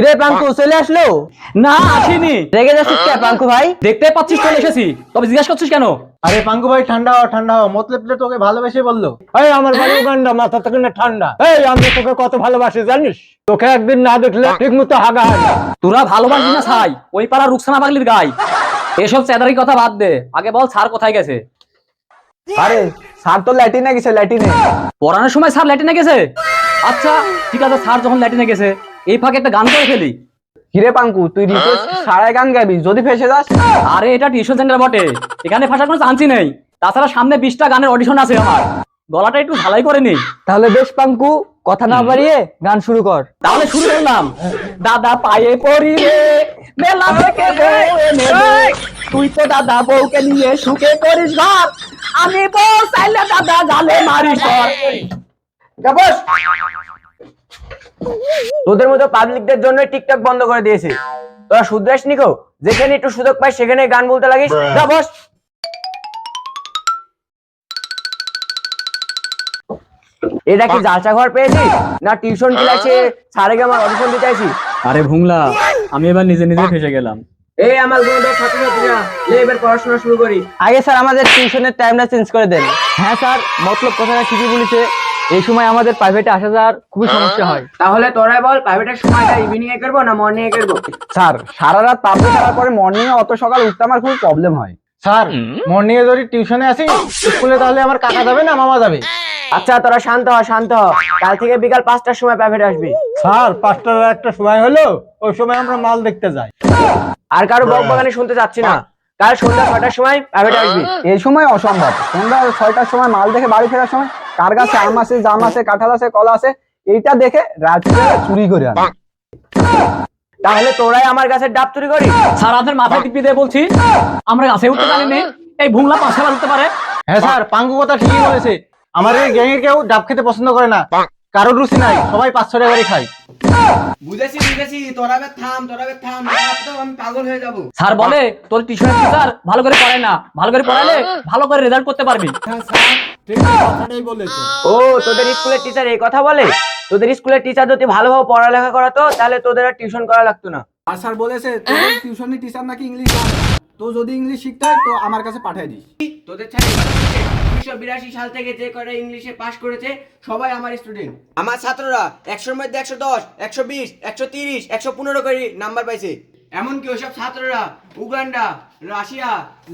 কিরে পাঙ্কু চলে আসলো? না আসিনি। রেগে যাচ্ছিস কে পাঙ্কু ভাই? দেখতে পাচ্ছিস চলে এসেছি? তবে জিজ্ঞাসা করছিস কেন? আরে পাঙ্কু ভাই ঠান্ডা হও ঠান্ডা হও। মতলব তোকে ভালোবেসে বলল। এই আমার বাড়ি উগান্ডা মাথা থেকে না ঠান্ডা। এই আমি তোকে কত ভালোবাসি জানিস? তোকে একদিন না দেখলে ঠিক মতো হাগা না। তোরা ভালোবাসিস না ছাই। ওই পাড়া রুকসানা পাগলির গাই। এসব চেদারি কথা বাদ দে। আগে বল স্যার কোথায় গেছে? আরে স্যার তো ল্যাটিনে গেছে ল্যাটিনে। পড়ানোর সময় স্যার ল্যাটিনে গেছে? আচ্ছা ঠিক আছে স্যার যখন ল্যাটিনে গেছে। এই ফাঁকে একটা গান করে ফেলি। কিরে পাঙ্কু তুই রিকোয়েস্ট সারাই গান গাবি যদি ফেসে যাস। আরে এটা টিউশন সেন্টার বটে। এখানে ফাঁসার কোনো চান্সই নেই। তাছাড়া সামনে বিশটা গানের অডিশন আছে আমার। গলাটা একটু ঝালাই করে নি। তাহলে বেশ পাঙ্কু কথা না বাড়িয়ে গান শুরু কর। তাহলে শুরু করলাম। দাদা পায়ে পড়ি রে মেলা থেকে বউ এনে দে। তুই তো দাদা বউকে নিয়ে সুখে করিস ঘর। আমি বউ চাইলে দাদা জালে মারিস ঘর। তোদের মতো পাবলিকদের জন্য টিকটক বন্ধ করে দিয়েছে। তোরা শুধরাস নিকো যেখানে একটু সুযোগ পাই সেখানে গান বলতে লাগিস। যা বস। এটা কি জালসা ঘর পেয়েছিস? না টিউশন ক্লাসে সারে আমার অডিশন দিতে আইছি আরে ভুংলা আমি এবার নিজে নিজে ফেসে গেলাম। এই আমার বন্ধুদের ছাত্রছাত্রীরা লে এবার পড়াশোনা শুরু করি আগে স্যার আমাদের টিউশনের টাইমটা চেঞ্জ করে দেন। হ্যাঁ স্যার মতলব কথাটা ঠিকই বলেছে। এই সময় আমাদের প্রাইভেটে আসা যাওয়ার খুবই সমস্যা হয়। তাহলে তোরাই বল প্রাইভেটের সময়টা ইভিনিং এ করব না মর্নিং এ করব? স্যার সারা রাত পাবলিক করার পরে মর্নিং এ অত সকাল উঠতে আমার খুব প্রবলেম হয়। স্যার মর্নিং এ যদি টিউশনে আসি স্কুলে তাহলে আমার কাকা যাবে না মামা যাবে? আচ্ছা তোরা শান্ত হ শান্ত হ। কাল থেকে বিকাল পাঁচটার সময় প্রাইভেট আসবি। স্যার পাঁচটার একটা সময় হলো ওই সময় আমরা মাল দেখতে যাই। আর কারও বক বাগানে শুনতে চাচ্ছি না। কাল সন্ধ্যা ছয়টার সময় প্রাইভেট আসবি। এই সময় অসম্ভব। সন্ধ্যা ছয়টার সময় মাল দেখে বাড়ি ফেরার সময় কার কাছে আম আছে জাম আছে কাঁঠাল আছে কলা আছে এইটা দেখে রাত্রে চুরি করে আনে। তাহলে তোরাই আমার কাছে ডাব চুরি করি স্যার আপনার মাথায় টিপি দিয়ে বলছি আমরা গাছে উঠতে জানি না এই ভুংলা পাশে উঠতে পারে। হ্যাঁ স্যার পাঙ্গু কথা ঠিকই বলেছে। আমাদের এই গ্যাংয়ের কেউ ডাব খেতে পছন্দ করে না। কারোর রুচি নাই সবাই পাঁচ ছটা করে খায়। বুঝেছি বুঝেছি তোরা বে থাম তোরা বে থাম তো আমি পাগল হয়ে যাব। স্যার বলে তোর টিউশনের টিচার ভালো করে পড়ায় না। ভালো করে পড়ালে ভালো করে রেজাল্ট করতে পারবি। ও তোদের স্কুলের টিচার এই কথা বলে? তোদের স্কুলের টিচার যদি ভালোভাবে পড়ালেখা করাতো তাহলে তোদের আর টিউশন করা লাগতো না। আর স্যার বলেছে তোদের টিউশনি টিচার নাকি ইংলিশ তো যদি ইংলিশ শিখতে হয় তো আমার কাছে পাঠিয়ে দিস। তোদের উনিশশো বিরাশি সাল থেকে যে করে ইংলিশে পাশ করেছে সবাই আমার স্টুডেন্ট আমার ছাত্ররা একশোর মধ্যে একশো দশ একশো বিশ একশো তিরিশ একশো পনেরো করে নাম্বার পাইছে। এমনকি ওইসব ছাত্ররা উগান্ডা রাশিয়া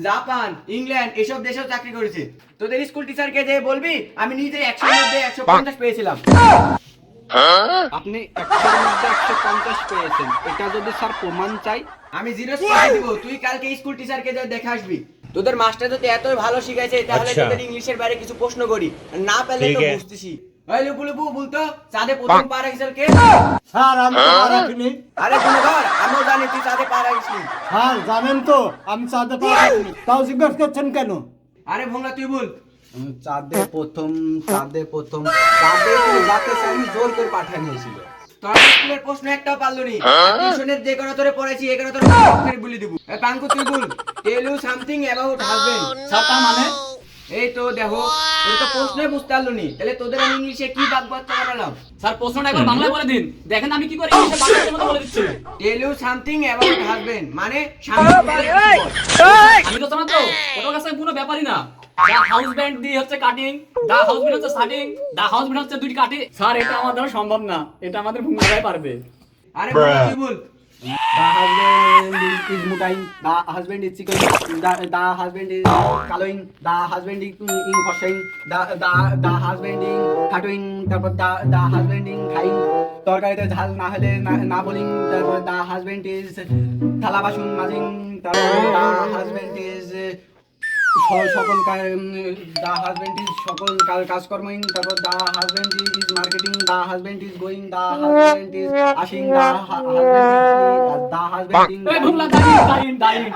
জাপান ইংল্যান্ড এসব দেশেও চাকরি করেছে। তোদের স্কুল টিচারকে যে বলবি আমি নিজে একশোর মধ্যে একশো পঞ্চাশ পেয়েছিলাম। আপনি একশোর মধ্যে একশো পঞ্চাশ পেয়েছেন। এটা যদি স্যার প্রমাণ চাই আমি জিরো দিব। তুই কালকে স্কুল টিচারকে যা দেখে আসবি? তোদের মাস্টার যদি এতই ভালো শিখাইছে তাহলে তোদের ইংলিশের বাইরে কিছু প্রশ্ন করি। না পেলে তো বুঝতেছি ওই লুপু লুপু বলতো চাঁদে প্রথম পা রাখিছিল কে? স্যার আমি তো পা রাখিনি। আরে কোনো ঘর আমিও জানি তুই চাঁদে পা রাখিসনি। স্যার জানেন তো আমি চাঁদে পা রাখিনি। তাও জিজ্ঞেস করছেন কেন? আরে ভোংলা তুই বল। চাঁদে প্রথম চাঁদে প্রথম চাঁদে যাতে আমি জোর করে পাঠিয়ে নিয়েছিল। তোর স্কুলের প্রশ্ন একটাও পারল নি। টিউশনের যে কোনো তোরে পড়াইছি এ কোনো তোর বলে দিব। এ পাঙ্কু তুই বল। Tell you something about husband sir মানে? এই তো দেখো তোর তো প্রশ্নই বুঝতে পারল নি। তাহলে তোদের আমি ইংলিশে কি বানালাম? স্যার প্রশ্নটা একবার বাংলায় বলে দিন। দেখেন আমি কি করে ইংলিশে বাংলাতে মতো বলে দিচ্ছি। Tell you something about husband মানে আমি তো জানা তো ওটার কাছে কোনো ব্যাপারই না। দা হাউস ব্যান্ড দিয়ে হচ্ছে কাটিং দা হাউস ব্যান্ড হচ্ছে স্টার্টিং দা হাউস ব্যান্ড হচ্ছে দুইটি কাটি স্যার এটা আমার দ্বারা সম্ভব না। এটা আমাদের ভূমিকায় পারবে। আরে বল? তরকারিতে ঝাল না হলে না বলিং তারপর the husband is থালা বাসন মাজিং তারপর husband is স- সকল দা হাজবেন্ড ইজ সকল কাজকর্ম ইন তারপর the husband is marketing the husband is going the husband is asking the husband the husband এই ভূমলা দাঁড়িয়ে দা দাঁড়িয়ে।